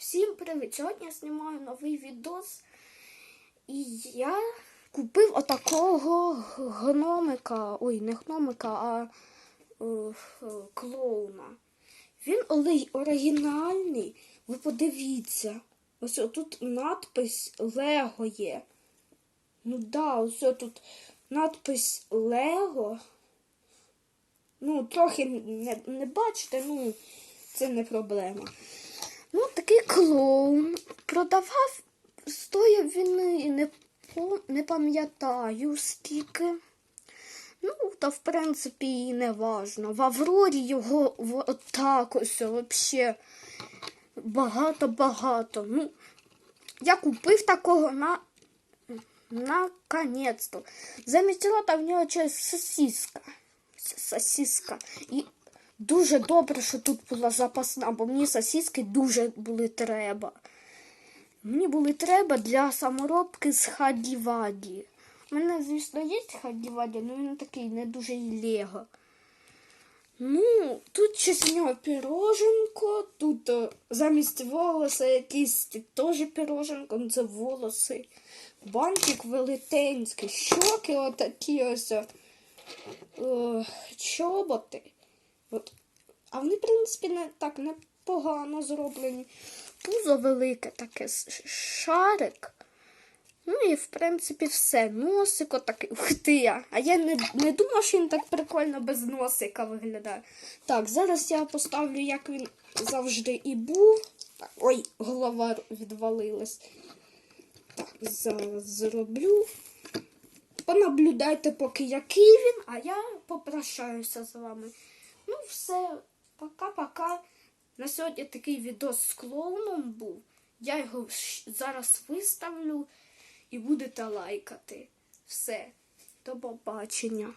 Всім привіт! Сьогодні я знімаю новий відос. І я купив отакого гномика. Ой, не гномика, а е, е, клоуна. Він оригінальний. Ви подивіться. Ось тут надпис Лего є. Ну да, ось тут надпис Лего. Ну, трохи не, не бачите, ну, це не проблема. Такий клоун. Продавав, стояв він не, не пам'ятаю скільки. Ну, та в принципі і не важно. В Аврорі його отак ось вообще багато-багато. Ну, я купив такого на наконец-то. Замість рота в нього щось сосиска. Сосиска. І дуже добре, що тут була запасна, бо мені сосиски дуже були треба. Мені були треба для саморобки з хадіваді. У мене, звісно, є хадіваді, але він такий не дуже лего. Ну, тут щось у нього піроженко, тут е, замість волоса якийсь теж піроженко, ну це волоси. Бантик велетенський, щоки отакі ось. е, е, чоботи. От. А вони, в принципі, не так непогано зроблені. Пузо велике таке, шарик. Ну і в принципі все. Носик отакий. Ух ти я. А я не, не думав, що він так прикольно без носика виглядає. Так, зараз я поставлю, як він завжди і був. Ой, голова відвалилась. Так, зараз зроблю. Понаблюдайте, поки який він, а я попрощаюся з вами. Все, пока-пока. На сьогодні такий відос з клоуном був. Я його зараз виставлю і будете лайкати. Все, до побачення.